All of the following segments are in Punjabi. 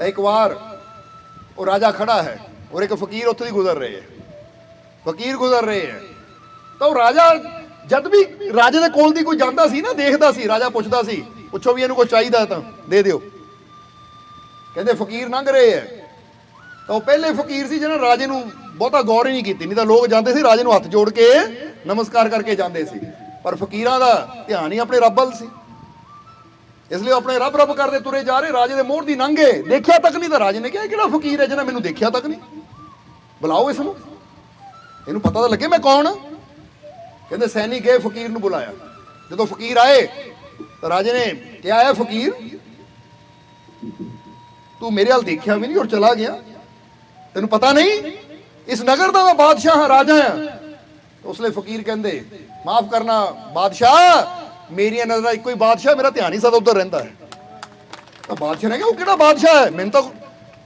ਤਾਂ ਇੱਕ ਵਾਰ ਉਹ ਰਾਜਾ ਖੜਾ ਹੈ ਔਰ ਇੱਕ ਫਕੀਰ ਉੱਥੇ ਦੀ ਗੁਜ਼ਰ ਰਹੇ ਹੈ। ਫਕੀਰ ਗੁਜ਼ਰ ਰਹੇ ਹੈ। ਤਾਂ ਉਹ ਰਾਜਾ ਜਦ ਵੀ ਰਾਜੇ ਦੇ ਕੋਲ ਦੀ ਕੋਈ ਜਾਂਦਾ ਸੀ ਨਾ, ਦੇਖਦਾ ਸੀ, ਰਾਜਾ ਪੁੱਛਦਾ ਸੀ, ਪੁੱਛੋ ਵੀ ਇਹਨੂੰ ਕੁਝ ਚਾਹੀਦਾ ਤਾਂ ਦੇ ਦਿਓ। ਕਹਿੰਦੇ, ਫਕੀਰ ਲੰਘ ਰਹੇ ਹੈ। ਤਾਂ ਉਹ ਪਹਿਲੇ ਫਕੀਰ ਸੀ ਜਿਹਨੇ ਰਾਜੇ ਨੂੰ ਬਹੁਤਾ ਗੌਰ ਹੀ ਨਹੀਂ ਕੀਤੀ, ਨਹੀਂ ਤਾਂ ਲੋਕ ਜਾਂਦੇ ਸੀ ਰਾਜੇ ਨੂੰ ਹੱਥ ਜੋੜ ਕੇ ਨਮਸਕਾਰ ਕਰਕੇ ਜਾਂਦੇ ਸੀ। ਪਰ ਫਕੀਰਾਂ ਦਾ ਧਿਆਨ ਹੀ ਆਪਣੇ ਰੱਬ ਵੱਲ ਸੀ। ਇਸ ਲਈ ਆਪਣੇ ਰੱਬ ਰੱਬ ਕਰਦੇ ਤੁਰੇ ਜਾ ਰਹੇ, ਰਾਜੇ ਦੇ ਮੋਹਰ ਦੀ ਲੰਘੇ ਦੇਖਿਆ ਤੱਕ ਨਹੀਂ ਤਾਂ ਰਾਜੇ ਨੇ ਕਿਹਾ ਕਿਹੜਾ ਫਕੀਰ ਹੈ ਜਿਹਨੇ ਮੈਨੂੰ ਦੇਖਿਆ ਤੱਕ ਨਹੀਂ? ਬੁਲਾਓ ਇਸ ਨੂੰ। ਇਹਨੂੰ ਪਤਾ ਤਾਂ ਲੱਗੇ ਮੈਂ ਕੌਣ। ਕਹਿੰਦੇ ਸੈਨਿਕ ਗਏ ਫਕੀਰ ਨੂੰ ਬੁਲਾਇਆ। ਜਦੋਂ ਫਕੀਰ ਆਏ, ਤਾਂ ਰਾਜੇ ਨੇ ਕਿਹਾ ਹੈ ਫਕੀਰ, ਤੂੰ ਮੇਰੇ ਹਾਲ ਦੇਖਿਆ ਵੀ ਨਹੀਂ ਔਰ ਚਲਾ ਗਿਆ। ਤੈਨੂੰ ਪਤਾ ਨਹੀਂ, ਇਸ ਨਗਰ ਦਾ ਮੈਂ ਬਾਦਸ਼ਾਹ ਹਾਂ, ਰਾਜਾ ਹਾਂ। ਤਾਂ ਉਸ ਲਈ ਫਕੀਰ ਕਹਿੰਦੇ, ਮਾਫ ਕਰਨਾ ਬਾਦਸ਼ਾਹ ਮੇਰੀਆਂ ਨਜ਼ਰਾਂ ਇੱਕੋ ਹੀ ਬਾਦਸ਼ਾਹ, ਮੇਰਾ ਧਿਆਨ ਹੀ ਸਦਾ ਉੱਧਰ ਰਹਿੰਦਾ ਹੈ। ਤਾਂ ਬਾਦਸ਼ਾਹ ਨੇ ਕਿਹਾ ਉਹ ਕਿਹੜਾ ਬਾਦਸ਼ਾਹ ਹੈ? ਮੈਨੂੰ ਤਾਂ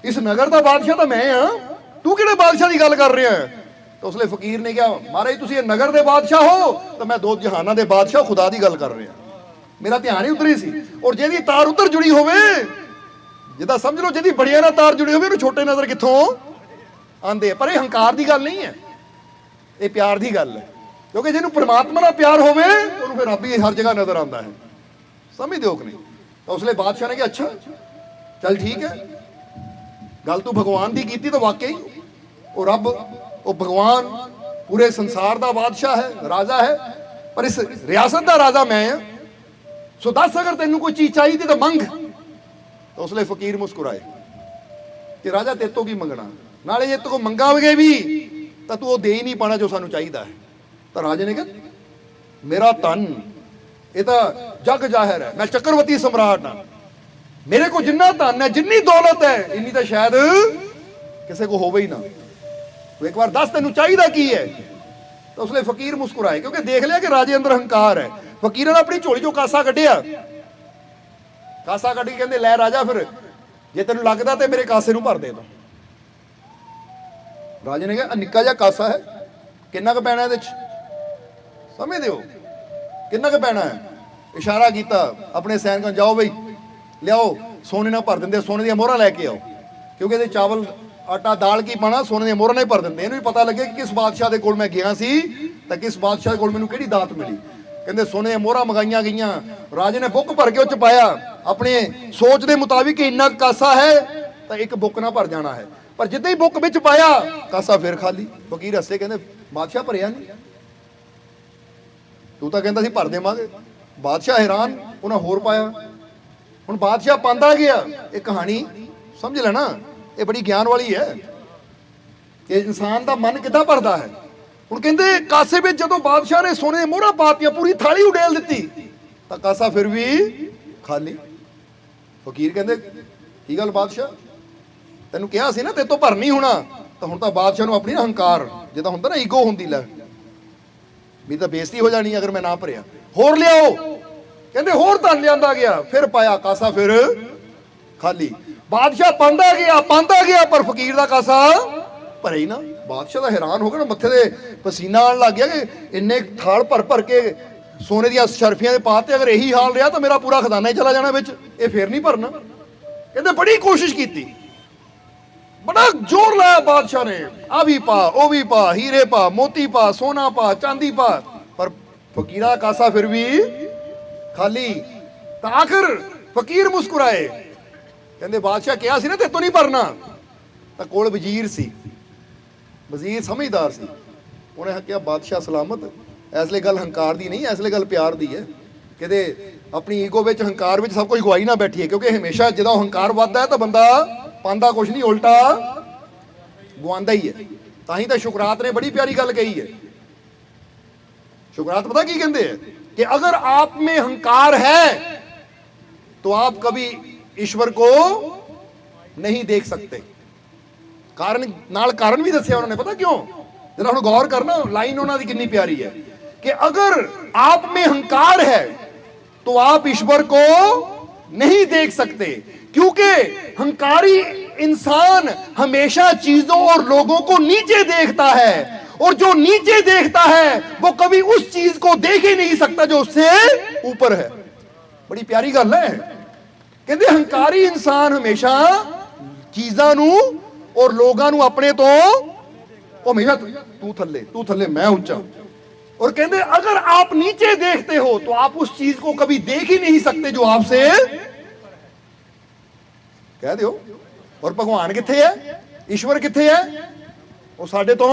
ਇਸ ਨਗਰ ਦਾ ਬਾਦਸ਼ਾਹ ਤਾਂ ਮੈਂ ਹਾਂ। ਤੂੰ ਕਿਹੜੇ ਬਾਦਸ਼ਾਹ ਦੀ ਗੱਲ ਕਰ ਰਿਹਾ ਹੈ? ਤਾਂ ਉਸ ਫਕੀਰ ਨੇ ਕਿਹਾ, ਮਹਾਰਾਜ, ਤੁਸੀਂ ਇਹ ਨਗਰ ਦੇ ਬਾਦਸ਼ਾਹ ਹੋ, ਤਾਂ ਮੈਂ ਦੋ ਜਹਾਨਾਂ ਦੇ ਬਾਦਸ਼ਾਹ ਖੁਦਾ ਦੀ ਗੱਲ ਕਰ ਰਿਹਾ ਮੇਰਾ ਧਿਆਨ ਹੀ ਉਧਰ ਹੀ ਸੀ। ਔਰ ਜਿਹਦੀ ਤਾਰ ਉਧਰ ਜੁੜੀ ਹੋਵੇ, ਜਿਹਦਾ ਸਮਝ ਲਓ, ਜਿਹਦੀ ਬੜੀਆਂ ਨਾਲ ਤਾਰ ਜੁੜੀ ਹੋਵੇ, ਉਹਨੂੰ ਛੋਟੇ ਨਜ਼ਰ ਕਿੱਥੋਂ ਆਂਦੇ ਪਰ ਇਹ ਹੰਕਾਰ ਦੀ ਗੱਲ ਨਹੀਂ ਹੈ। ਇਹ ਪਿਆਰ ਦੀ ਗੱਲ ਹੈ। ਕਿਉਂਕਿ ਜਿਹਨੂੰ ਪ੍ਰਮਾਤਮਾ ਨਾਲ ਪਿਆਰ ਹੋਵੇ, ਉਹਨੂੰ ਫਿਰ ਰੱਬ ਹੀ ਹਰ ਜਗ੍ਹਾ ਨਜ਼ਰ ਆਉਂਦਾ ਹੈ। ਸਮਝਦੇ ਹੋ ਕਿ ਨਹੀਂ? ਤਾਂ ਉਸ ਲਈ ਬਾਦਸ਼ਾਹ ਨੇ ਕਿਹਾ, ਅੱਛਾ, ਚੱਲ ਠੀਕ ਹੈ। ਗੱਲ ਤੂੰ ਭਗਵਾਨ ਦੀ ਕੀਤੀ ਤਾਂ ਵਾਕਈ ਉਹ ਰੱਬ, ਉਹ ਭਗਵਾਨ ਪੂਰੇ ਸੰਸਾਰ ਦਾ ਬਾਦਸ਼ਾਹ ਹੈ, ਰਾਜਾ ਹੈ। ਪਰ ਇਸ ਰਿਆਸਤ ਦਾ ਰਾਜਾ ਮੈਂ ਹਾਂ। ਸੋ ਦੱਸ ਅਗਰ ਤੈਨੂੰ ਕੋਈ ਚੀਜ਼ ਚਾਹੀਦੀ ਤਾਂ ਮੰਗ। ਤਾਂ ਉਸ ਲਈ ਫਕੀਰ ਮੁਸਕਰਾਏ ਕਿ, ਰਾਜਾ, ਤੇਰੇ ਤੋਂ ਕੀ ਮੰਗਣਾ? ਨਾਲੇ ਜੇ ਤੂੰ ਕੋ ਮੰਗਾਂਗੇ ਵੀ, ਤਾਂ ਤੂੰ ਉਹ ਦੇ ਹੀ ਨਹੀਂ ਪਾਣਾ ਜੋ ਸਾਨੂੰ ਚਾਹੀਦਾ ਹੈ। ਤਾਂ ਰਾਜੇ ਨੇ ਕਿਹਾ, ਮੇਰਾ ਧਨ, ਇਹ ਤਾਂ ਜਗ ਜ਼ਾਹਿਰ ਹੈ, ਮੈਂ ਚੱਕਰਵਤੀ ਸਮਰਾਟ ਹਾਂ। ਮੇਰੇ ਕੋਲ ਜਿੰਨਾ ਧਨ ਹੈ, ਜਿੰਨੀ ਦੌਲਤ ਹੈ, ਇੰਨੀ ਤਾਂ ਸ਼ਾਇਦ ਕਿਸੇ ਕੋ ਹੋਵੇ ਹੀ ਨਾ। ਤੂੰ ਇੱਕ ਵਾਰ ਦੱਸ ਤੈਨੂੰ ਚਾਹੀਦਾ ਕੀ ਹੈ? ਤਾਂ ਉਸ ਲਈ ਫਕੀਰ ਮੁਸਕਰਾਏ, ਕਿਉਂਕਿ ਦੇਖ ਲਿਆ ਕਿ ਰਾਜੇ ਅੰਦਰ ਹੰਕਾਰ ਹੈ। ਫਕੀਰਾਂ ਨੇ ਆਪਣੀ ਝੋਲੀ ਚੋਂ ਕਾਸਾ ਕੱਢਿਆ। ਕਾਸਾ ਕੱਢ ਕੇ ਕਹਿੰਦੇ, ਲੈ ਰਾਜਾ ਫਿਰ, ਜੇ ਤੈਨੂੰ ਲੱਗਦਾ ਤੇ ਮੇਰੇ ਕਾਸੇ ਨੂੰ ਭਰ ਦੇ ਤੂੰ। ਰਾਜੇ ਨੇ ਕਿਹਾ ਨਿੱਕਾ ਜਿਹਾ ਕਾਸਾ ਹੈ, ਕਿੰਨਾ ਕੁ ਪੈਣਾ ਇਹਦੇ ਚ? ਸਮਝਦੇ ਹੋ ਕਿੰਨਾ ਕੁ ਪੈਣਾ ਹੈ? ਇਸ਼ਾਰਾ ਕੀਤਾ, ਆਪਣੇ ਸੈਨਿਕਾਂ ਜਾਓ ਬਈ। ਲਿਆਓ, ਸੋਨੇ ਨਾਲ ਭਰ ਦਿੰਦੇ ਸੋਨੇ ਦੀਆਂ ਮੋਹਰਾਂ ਲੈ ਕੇ ਆਓ। ਕਿਉਂਕਿ ਇਹਦੇ ਚਾਵਲ, ਆਟਾ, ਦਾਲ ਕੀ ਪਾਣਾ ਸੋਨੇ ਦੀਆਂ ਮੋਹਰਾਂ ਨਾਲ ਭਰ ਦਿੰਦੇ। ਇਹਨੂੰ ਵੀ ਪਤਾ ਲੱਗੇ ਕਿ ਕਿਸ ਬਾਦਸ਼ਾਹ ਦੇ ਕੋਲ ਮੈਂ ਗਿਆ ਸੀ, ਤਾਂ ਕਿਸ ਬਾਦਸ਼ਾਹ ਦੇ ਕੋਲ ਮੈਨੂੰ ਕਿਹੜੀ ਦਾਤ ਮਿਲੀ? ਕਹਿੰਦੇ ਸੋਨੇ ਦੀਆਂ ਮੋਹਰਾਂ ਮੰਗਾਈਆਂ ਗਈਆਂ। ਰਾਜੇ ਨੇ ਬੁੱਕ ਭਰ ਕੇ ਉਹ ਚ ਪਾਇਆ। ਆਪਣੇ ਸੋਚ ਦੇ ਮੁਤਾਬਿਕ ਇੰਨਾ ਕਾਸਾ ਹੈ, ਤਾਂ ਇੱਕ ਬੁੱਕ ਨਾਲ ਭਰ ਜਾਣਾ ਹੈ। ਪਰ ਜਿੱਦਾਂ ਹੀ ਬੁੱਕ ਵਿੱਚ ਪਾਇਆ, ਕਾਸਾ ਫਿਰ ਖਾਲੀ। ਫਕੀਰ ਹੱਸੇ ਕਹਿੰਦੇ, ਬਾਦਸ਼ਾਹ ਭਰਿਆ ਨਹੀਂ ਤੂੰ ਤਾਂ ਕਹਿੰਦਾ ਸੀ ਭਰ ਦੇਵਾਂਗੇ। ਬਾਦਸ਼ਾਹ ਹੈਰਾਨ, ਉਹਨਾਂ ਹੋਰ ਪਾਇਆ। ਹੁਣ ਬਾਦਸ਼ਾਹ ਪਾਉਂਦਾ ਗਿਆ। ਇਹ ਕਹਾਣੀ ਸਮਝ ਲੈਣਾ, ਇਹ ਬੜੀ ਗਿਆਨ ਵਾਲੀ ਹੈ। ਕਿ ਇਨਸਾਨ ਦਾ ਮਨ ਕਿੱਦਾਂ ਭਰਦਾ ਹੈ? ਹੁਣ ਕਹਿੰਦੇ, ਕਾਸੇ ਵਿੱਚ ਜਦੋਂ ਬਾਦਸ਼ਾਹ ਨੇ ਸੋਨੇ ਦੀਆਂ ਮੋਹਰਾਂ ਪਾਤੀਆਂ, ਪੂਰੀ ਥਾਲੀ ਉਡੇਲ ਦਿੱਤੀ, ਤਾਂ ਕਾਸਾ ਫਿਰ ਵੀ ਖਾਲੀ। ਫਕੀਰ ਕਹਿੰਦੇ, ਕੀ ਗੱਲ ਬਾਦਸ਼ਾਹ? ਤੈਨੂੰ ਕਿਹਾ ਸੀ ਨਾ ਤੇ ਤੋਂ ਭਰ ਹੋਣਾ, ਤਾਂ ਹੁਣ ਤਾਂ ਬਾਦਸ਼ਾਹ ਨੂੰ ਆਪਣੀ ਨਾ ਹੰਕਾਰ ਜਿੱਦਾਂ ਹੁੰਦਾ ਨਾ ਈਗੋ ਹੁੰਦੀ ਲੈ। ਵੀ ਤਾਂ ਬੇਇੱਜ਼ਤੀ ਹੋ ਜਾਣੀ ਅਗਰ ਮੈਂ ਨਾ ਭਰਿਆ। ਹੋਰ ਲਿਆਓ। ਕਹਿੰਦੇ ਹੋਰ ਧਨ ਲਿਆਂਦਾ ਗਿਆ। ਫਿਰ ਪਾਇਆ ਕਾਸਾ ਫਿਰ ਖਾਲੀ। ਬਾਦਸ਼ਾਹ ਪਾਉਂਦਾ ਗਿਆ ਪਾਉਂਦਾ ਗਿਆ, ਪਰ ਫਕੀਰ ਦਾ ਕਾਸਾ ਭਰੇ ਹੀ ਨਾ। ਬਾਦਸ਼ਾਹ ਦਾ ਹੈਰਾਨ ਹੋ ਗਿਆ ਨਾ, ਮੱਥੇ ਦੇ ਪਸੀਨਾ ਆਉਣ ਲੱਗ ਗਿਆ ਕਿ ਇੰਨੇ ਥਾਲ ਭਰ ਭਰ ਕੇ ਸੋਨੇ ਦੀਆਂ ਸ਼ਰਫੀਆਂ ਦੇ ਪਾਤੇ ਅਗਰ ਇਹੀ ਹਾਲ ਰਿਹਾ ਤਾਂ ਮੇਰਾ ਪੂਰਾ ਖਜ਼ਾਨਾ ਹੀ ਚਲਾ ਜਾਣਾ ਵਿੱਚ। ਇਹ ਫੇਰ ਨਹੀਂ ਭਰਨਾ। ਕਹਿੰਦੇ ਬੜੀ ਕੋਸ਼ਿਸ਼ ਕੀਤੀ। ਬੜਾ ਜ਼ੋਰ ਲਾਇਆ ਬਾਦਸ਼ਾਹ ਨੇ। ਆ ਵੀ ਪਾ, ਉਹ ਵੀ ਪਾ, ਹੀਰੇ ਪਾ, ਮੋਤੀ ਪਾ, ਸੋਨਾ ਪਾ, ਚਾਂਦੀ ਪਾ। ਪਰ ਫਕੀਰਾ ਕਾਸਾ ਫਿਰ ਵੀ ਖਾਲੀ। ਤਾਂ ਆਖਰ ਫਕੀਰ ਮੁਸਕਰਾਏ। ਕਹਿੰਦੇ, ਬਾਦਸ਼ਾਹ ਕਿਹਾ ਸੀ ਨਾ ਤੇ ਤੂੰ ਨਹੀਂ ਭਰਨਾ ਤਾਂ ਕੋਲ ਵਜ਼ੀਰ ਸੀ। ਵਜ਼ੀਰ ਸਮਝਦਾਰ ਸੀ। ਉਹਨੇ ਕਿਹਾ, ਬਾਦਸ਼ਾਹ ਸਲਾਮਤ, ਇਸ ਲਈ ਗੱਲ ਹੰਕਾਰ ਦੀ ਨਹੀਂ, ਇਸ ਲਈ ਗੱਲ ਪਿਆਰ ਦੀ ਹੈ। ਕਿਤੇ ਆਪਣੀ ਈਗੋ ਵਿੱਚ ਹੰਕਾਰ ਵਿੱਚ ਸਭ ਕੁਝ ਗਵਾਈ ਨਾ ਬੈਠੀਏ, ਕਿਉਂਕਿ ਹਮੇਸ਼ਾ ਜਦੋਂ ਹੰਕਾਰ ਵੱਧਦਾ ਹੈ ਤਾਂ ਬੰਦਾ ਪਾਉਂਦਾ ਕੁਝ ਨਹੀਂ ਉਲਟਾ ਗਵਾਉਂਦਾ ਹੀ ਹੈ ਤਾਂ ਹੀ ਤਾਂ ਸ਼ੁਕਰਾਤ ਨੇ ਬੜੀ ਪਿਆਰੀ ਗੱਲ ਕਹੀ ਹੈ शुक्रात पता की कहते हैं कि अगर आप में हंकार है तो आप कभी ईश्वर को नहीं देख सकते ਕਾਰਨ ਨਾਲ ਕਾਰਨ ਵੀ ਦੱਸਿਆ ਉਹਨਾਂ ਨੇ ਪਤਾ ਕਿਉਂ ਜਰਾ ਹੁਣ ਗੌਰ ਕਰਨਾ ਲਾਈਨ ਉਹਨਾਂ ਦੀ ਕਿੰਨੀ ਪਿਆਰੀ ਹੈ ਕਿ ਅਗਰ ਆਪ में हंकार है तो आप ईश्वर को नहीं देख सकते क्योंकि हंकारी इंसान हमेशा चीजों और लोगों को नीचे देखता है और जो नीचे देखता है वो कभी उस चीज को देख ही नहीं सकता जो उससे ऊपर है बड़ी प्यारी गल है ਕਹਿੰਦੇ ਹੰਕਾਰੀ ਇਨਸਾਨ ਹਮੇਸ਼ਾ ਚੀਜ਼ਾਂ ਨੂੰ ਔਰ ਲੋਕਾਂ ਨੂੰ ਆਪਣੇ ਤੋਂ ਉਹ ਹਮੇਸ਼ਾ ਤੂੰ- ਤੂੰ ਥੱਲੇ ਤੂੰ ਥੱਲੇ मैं ऊंचा और कहते अगर आप नीचे देखते हो तो आप उस चीज को कभी देख ही नहीं सकते जो आपसे ਕਹਿ ਦਿਓ। ਔਰ ਭਗਵਾਨ ਕਿੱਥੇ ਹੈ? ਈਸ਼ਵਰ ਕਿੱਥੇ ਹੈ? ਉਹ ਸਾਡੇ ਤੋਂ।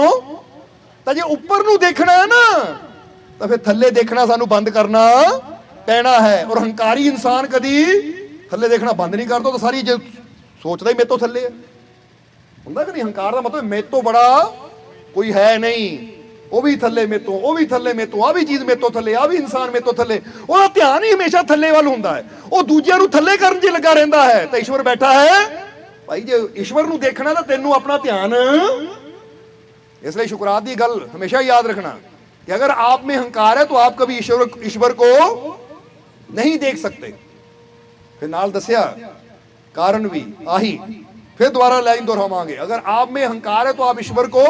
ਤਾਂ ਜੇ ਉੱਪਰ ਨੂੰ ਦੇਖਣਾ ਹੈ ਨਾ, ਤਾਂ ਫਿਰ ਥੱਲੇ ਦੇਖਣਾ ਸਾਨੂੰ ਬੰਦ ਕਰਨਾ ਪੈਣਾ ਹੈ। ਔਰ ਹੰਕਾਰੀ ਇਨਸਾਨ ਕਦੀ ਥੱਲੇ ਦੇਖਣਾ ਬੰਦ ਨਹੀਂ ਕਰਦਾ ਤਾਂ ਸਾਰੀ ਜੇ ਸੋਚਦਾ ਹੀ ਮੇਰੇ ਤੋਂ ਥੱਲੇ ਹੈ। ਹੁੰਦਾ ਕਿ ਨਹੀਂ? ਹੰਕਾਰ ਦਾ ਮਤਲਬ ਮੇਰੇ ਤੋਂ ਬੜਾ ਕੋਈ ਹੈ ਨਹੀਂ। ਉਹ ਵੀ ਥੱਲੇ ਮੇਰੇ ਤੋਂ ਉਹ ਵੀ ਥੱਲੇ ਮੇਰੇ ਤੋਂ ਆ ਵੀ ਚੀਜ਼ ਮੇਰੇ ਤੋਂ ਥੱਲੇ ਆ ਵੀ ਇਨਸਾਨ ਮੇਰੇ ਤੋਂ ਥੱਲੇ ਉਹਦਾ ਧਿਆਨ ਹੀ ਹਮੇਸ਼ਾ ਥੱਲੇ ਵੱਲ ਹੁੰਦਾ ਹੈ ਉਹ ਦੂਜਿਆਂ ਨੂੰ ਥੱਲੇ ਕਰਨ 'ਚ ਹੀ ਲੱਗਾ ਰਹਿੰਦਾ ਹੈ ਤਾਂ ਈਸ਼ਵਰ ਬੈਠਾ ਹੈ ਭਾਈ ਜੇ ਈਸ਼ਵਰ ਨੂੰ ਦੇਖਣਾ ਤਾਂ ਤੈਨੂੰ ਆਪਣਾ ਧਿਆਨ ਇਸ ਲਈ ਸ਼ੁਕਰਾਤ ਦੀ ਗੱਲ ਹਮੇਸ਼ਾ ਯਾਦ ਰੱਖਣਾ ਕਿ ਅਗਰ ਆਪ में ਹੰਕਾਰ ਹੈ तो आप कभी ईश्वर ईश्वर को नहीं देख सकते ਫਿਰ ਨਾਲ ਦੱਸਿਆ ਕਾਰਨ ਵੀ ਆਹੀ फिर दोबारा लाइन दोहरावांगे अगर आप में हंकार है तो आप ईश्वर को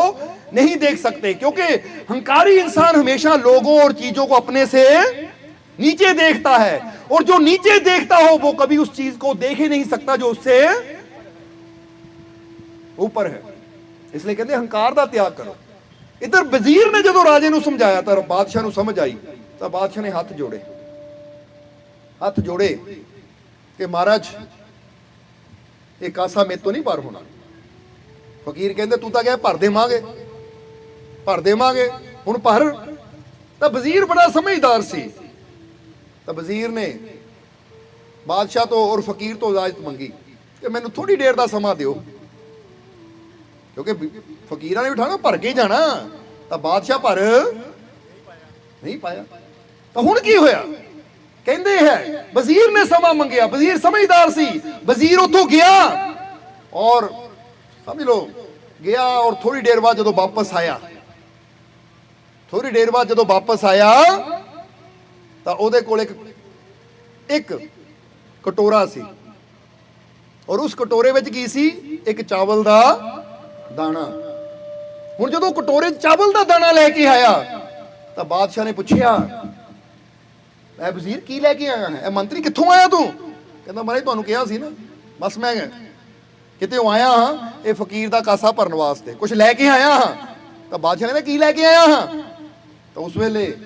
नहीं देख सकते क्योंकि हंकारी इंसान हमेशा लोगों और चीजों को अपने से नीचे देखता है और जो नीचे देखता हो वो कभी उस चीज को देख ही नहीं सकता जो उससे ऊपर है इसलिए कहते हंकार ਦਾ ਤਿਆਗ ਕਰੋ ਇਧਰ ਵਜ਼ੀਰ ਨੇ ਜਦੋਂ ਰਾਜੇ ਨੂੰ ਸਮਝਾਇਆ ਤਾਂ ਬਾਦਸ਼ਾਹ ਨੂੰ ਸਮਝ ਆਈ ਤਾਂ ਬਾਦਸ਼ਾਹ ਨੇ ਹੱਥ ਜੋੜੇ ਹੱਥ ਜੋੜੇ ਕਿ ਮਹਾਰਾਜ ਇਹ ਕਾਸਾ ਮੇਰੇ ਤੋਂ ਨਹੀਂ ਪਾਰ ਹੋਣਾ ਫਕੀਰ ਕਹਿੰਦੇ ਤੂੰ ਤਾਂ ਕਹਿ ਭਰ ਦੇਵਾਂਗੇ ਭਰ ਦੇਵਾਂਗੇ। ਹੁਣ ਭਰ। ਤਾਂ ਵਜ਼ੀਰ ਬੜਾ ਸਮਝਦਾਰ ਸੀ। ਤਾਂ ਵਜ਼ੀਰ ਨੇ ਬਾਦਸ਼ਾਹ ਤੋਂ ਔਰ ਫਕੀਰ ਤੋਂ ਇਜਾਜ਼ਤ ਮੰਗੀ। ਕਿ ਮੈਨੂੰ ਥੋੜੀ ਦੇਰ ਦਾ ਸਮਾਂ ਦਿਓ। ਕਿਉਂਕਿ ਫਕੀਰਾਂ ਨੇ ਉਠਾਣਾ, ਭਰ ਕੇ ਜਾਣਾ। ਤਾਂ ਬਾਦਸ਼ਾਹ ਭਰ। ਨਹੀਂ ਪਾਇਆ। ਤਾਂ ਹੁਣ ਕੀ ਹੋਇਆ? ਕਹਿੰਦੇ ਹੈ, ਵਜ਼ੀਰ ਨੇ ਸਮਾਂ ਮੰਗਿਆ। ਵਜ਼ੀਰ ਸਮਝਦਾਰ ਸੀ। ਵਜ਼ੀਰ ਉੱਥੋਂ ਗਿਆ ਔਰ ਸਮਝ ਲਓ, ਗਿਆ ਔਰ ਥੋੜੀ ਦੇਰ ਬਾਅਦ ਜਦੋਂ ਵਾਪਸ ਆਇਆ। ਥੋੜੀ ਦੇਰ ਬਾਅਦ ਜਦੋਂ ਵਾਪਸ ਆਇਆ, ਤਾਂ ਉਹਦੇ ਕੋਲ ਇੱਕ ਇੱਕ ਕਟੋਰਾ ਸੀ। ਔਰ ਉਸ ਕਟੋਰੇ ਵਿੱਚ ਕੀ ਸੀ? ਇੱਕ ਚਾਵਲ ਦਾ ਦਾਣਾ। ਹੁਣ ਜਦੋਂ ਕਟੋਰੇ 'ਚ ਚਾਵਲ ਦਾ ਦਾਣਾ ਲੈ ਕੇ ਆਇਆ, ਤਾਂ ਬਾਦਸ਼ਾਹ ਨੇ ਪੁੱਛਿਆ, ਐ ਵਜ਼ੀਰ ਕੀ ਲੈ ਕੇ ਆਇਆ ਹੈ? ਇਹ ਮੰਤਰੀ ਕਿੱਥੋਂ ਆਇਆ ਤੂੰ? ਕਹਿੰਦਾ, ਮਹਾਰਾਜ, ਤੁਹਾਨੂੰ ਕਿਹਾ ਸੀ ਨਾ, ਬਸ ਮੈਂ ਕਿਤੇ ਆਇਆ ਹਾਂ, ਇਹ ਫਕੀਰ ਦਾ ਕਾਸਾ ਭਰਨ ਵਾਸਤੇ। ਕੁਝ ਲੈ ਕੇ ਆਇਆ ਹਾਂ? ਤਾਂ ਬਾਦਸ਼ਾਹ ਕਹਿੰਦਾ ਕੀ ਲੈ ਕੇ ਆਇਆ ਹਾਂ? ਤਾਂ ਉਸ ਵੇਲੇ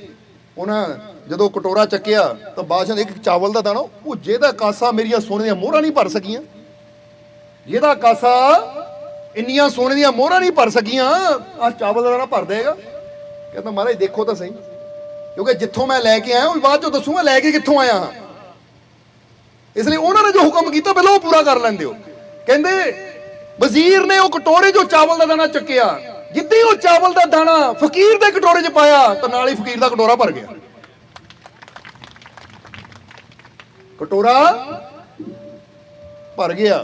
ਉਹਨਾਂ ਜਦੋਂ ਕਟੋਰਾ ਚੱਕਿਆ ਤਾਂ ਬਾਦਸ਼ਾਹ ਨੇ ਇੱਕ ਚਾਵਲ ਦਾ ਦਾਣਾ, ਉਹ ਜਿਹਦਾ ਕਾਸਾ ਮੇਰੀਆਂ ਸੋਨੇ ਦੀਆਂ ਮੋਹਰਾਂ ਨਹੀਂ ਭਰ ਸਕੀਆਂ। ਜਿਹਦਾ ਕਾਸਾ ਇੰਨੀਆਂ ਸੋਨੇ ਦੀਆਂ ਮੋਹਰਾਂ ਨਹੀਂ ਭਰ ਸਕੀਆਂ ਆ ਚਾਵਲ ਦਾ ਦਾਣਾ ਭਰ ਦੇਗਾ। ਕਹਿੰਦਾ, ਮਹਾਰਾਜ, ਦੇਖੋ ਤਾਂ ਸਹੀ। ਕਿਉਂਕਿ ਜਿੱਥੋਂ ਮੈਂ ਲੈ ਕੇ ਆਇਆ, ਉਹ ਬਾਅਦ ਚੋਂ ਦੱਸੂਗਾ ਲੈ ਕੇ ਕਿੱਥੋਂ ਆਇਆ ਹਾਂ। ਇਸ ਲਈ ਉਹਨਾਂ ਨੇ ਜੋ ਹੁਕਮ ਕੀਤਾ, ਪਹਿਲਾਂ ਉਹ ਪੂਰਾ ਕਰ ਲੈਂਦੇ ਹੋ। ਕਹਿੰਦੇ, ਵਜ਼ੀਰ ਨੇ ਉਹ ਕਟੋਰੇ ਜੋ ਚਾਵਲ ਦਾ ਦਾਣਾ ਚੱਕਿਆ। ਜਿੱਦਾਂ ਉਹ ਚਾਵਲ ਦਾ ਦਾਣਾ ਫਕੀਰ ਦੇ ਕਟੋਰੇ 'ਚ ਪਾਇਆ, ਤਾਂ ਨਾਲ ਹੀ ਫਕੀਰ ਦਾ ਕਟੋਰਾ ਭਰ ਗਿਆ। ਕਟੋਰਾ ਭਰ ਗਿਆ,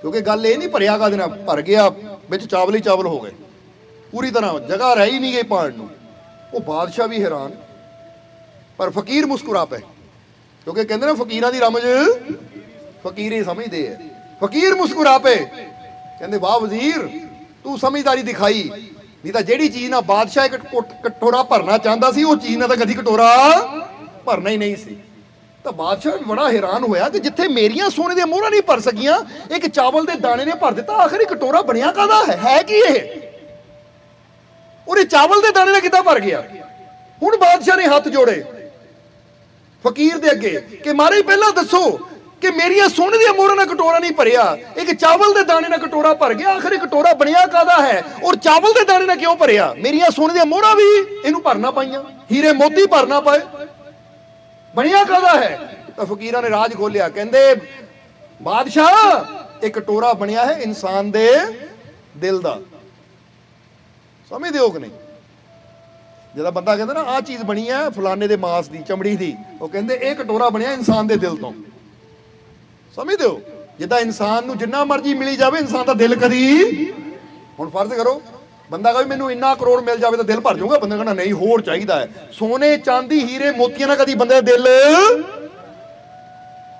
ਕਿਉਂਕਿ ਗੱਲ ਇਹ ਨਹੀਂ ਭਰਿਆ ਕਾ ਦੇਣਾ ਭਰ ਗਿਆ, ਵਿੱਚ ਚਾਵਲ ਹੀ ਚਾਵਲ ਹੋ ਗਏ। ਪੂਰੀ ਤਰ੍ਹਾਂ ਜਗ੍ਹਾ ਰਹਿ ਹੀ ਨਹੀਂ ਗਈ ਪਾਣ ਨੂੰ। ਉਹ ਬਾਦਸ਼ਾਹ ਵੀ ਹੈਰਾਨ, ਪਰ ਫਕੀਰ ਮੁਸਕਰਾ ਪਏ, ਕਿਉਂਕਿ ਕਹਿੰਦੇ ਨੇ ਫਕੀਰਾਂ ਦੀ ਰਮਜ ਫਕੀਰ ਹੀ ਸਮਝਦੇ ਆ। ਫਕੀਰ ਮੁਸਕਰਾ ਪਏ, ਕਹਿੰਦੇ, ਵਾਹ ਵਜ਼ੀਰ ਤੂੰ ਸਮਝਦਾਰੀ ਦਿਖਾਈ। ਨਹੀਂ ਤਾਂ ਜਿਹੜੀ ਚੀਜ਼ ਨਾਲ ਬਾਦਸ਼ਾਹ ਇੱਕ ਕਟੋਰਾ ਭਰਨਾ ਚਾਹੁੰਦਾ ਸੀ, ਉਹ ਚੀਜ਼ ਨਾਲ ਤਾਂ ਕਦੀ ਕਟੋਰਾ ਭਰਨਾ ਹੀ ਨਹੀਂ ਸੀ। ਤਾਂ ਬਾਦਸ਼ਾਹ ਵੀ ਬੜਾ ਹੈਰਾਨ ਹੋਇਆ ਕਿ ਜਿੱਥੇ ਮੇਰੀਆਂ ਸੋਨੇ ਦੀਆਂ ਮੋਹਰਾਂ ਨਹੀਂ ਭਰ ਸਕੀਆਂ, ਇੱਕ ਚਾਵਲ ਦੇ ਦਾਣੇ ਨੇ ਭਰ ਦਿੱਤਾ, ਆਖਰ ਕਟੋਰਾ ਬਣਿਆ ਕਾਦਾ ਹੈ ਹੈ ਕੀ ਇਹ? ਉਹਨੇ ਚਾਵਲ ਦੇ ਦਾਣੇ ਨਾਲ ਕਿੱਦਾਂ ਭਰ ਗਿਆ? ਹੁਣ ਬਾਦਸ਼ਾਹ ਨੇ ਹੱਥ ਜੋੜੇ। ਫਕੀਰ ਦੇ ਅੱਗੇ ਕਿ ਮਾਰੇ ਪਹਿਲਾਂ ਦੱਸੋ ਕਿ ਮੇਰੀਆਂ ਸੋਨੇ ਦੀਆਂ ਮੋਹਰਾਂ ਨਾਲ ਕਟੋਰਾ ਨਹੀਂ ਭਰਿਆ। ਇੱਕ ਚਾਵਲ ਦੇ ਦਾਣੇ ਨਾਲ ਕਟੋਰਾ ਭਰ ਗਿਆ, ਆਖਰ ਕਟੋਰਾ ਬਣਿਆ ਕਾਦਾ ਹੈ? ਔਰ ਚਾਵਲ ਦੇ ਦਾਣੇ ਨਾਲ ਕਿਉਂ ਭਰਿਆ? ਮੇਰੀਆਂ ਸੋਨੇ ਦੀਆਂ ਮੋਹਰਾਂ ਵੀ ਇਹਨੂੰ ਭਰਨਾ ਪਾਈਆਂ। ਹੀਰੇ ਮੋਤੀ ਭਰਨਾ ਪਏ। ਬਣਿਆ ਕਾਦਾ ਹੈ? ਤਾਂ ਫਕੀਰਾਂ ਨੇ ਰਾਜ ਖੋਲਿਆ ਕਹਿੰਦੇ, ਬਾਦਸ਼ਾਹ, ਇਹ ਕਟੋਰਾ ਬਣਿਆ ਹੈ ਇਨਸਾਨ ਦੇ ਦਿਲ ਦਾ। ਸਮਝਦੇ ਹੋ ਕਿ ਨਹੀਂ? ਜਦੋਂ ਬੰਦਾ ਕਹਿੰਦਾ ਨਾ, ਆਹ ਚੀਜ਼ ਬਣੀ ਹੈ ਫਲਾਣੇ ਦੇ ਮਾਸ ਦੀ, ਚਮੜੀ ਦੀ। ਉਹ ਕਹਿੰਦੇ, ਇਹ ਕਟੋਰਾ ਬਣਿਆ ਇਨਸਾਨ ਦੇ ਦਿਲ ਤੋਂ। ਸਮਝਦੇ ਹੋ? ਜਿੱਦਾਂ ਇਨਸਾਨ ਨੂੰ ਜਿੰਨਾ ਮਰਜ਼ੀ ਮਿਲੀ ਜਾਵੇ, ਇਨਸਾਨ ਦਾ ਦਿਲ ਕਦੀ ਹੁਣ ਫਰਜ਼ ਕਰੋ, ਬੰਦਾ ਕਹੇ ਮੈਨੂੰ ਇੰਨਾ ਕਰੋੜ ਮਿਲ ਜਾਵੇ ਤਾਂ ਦਿਲ ਭਰ ਜਾਊਗਾ। ਬੰਦਾ ਕਹਿੰਦਾ ਨਹੀਂ, ਹੋਰ ਚਾਹੀਦਾ ਹੈ। ਸੋਨੇ, ਚਾਂਦੀ, ਹੀਰੇ, ਮੋਤੀਆਂ ਨਾਲ ਕਦੀ ਬੰਦੇ ਦਾ ਦਿਲ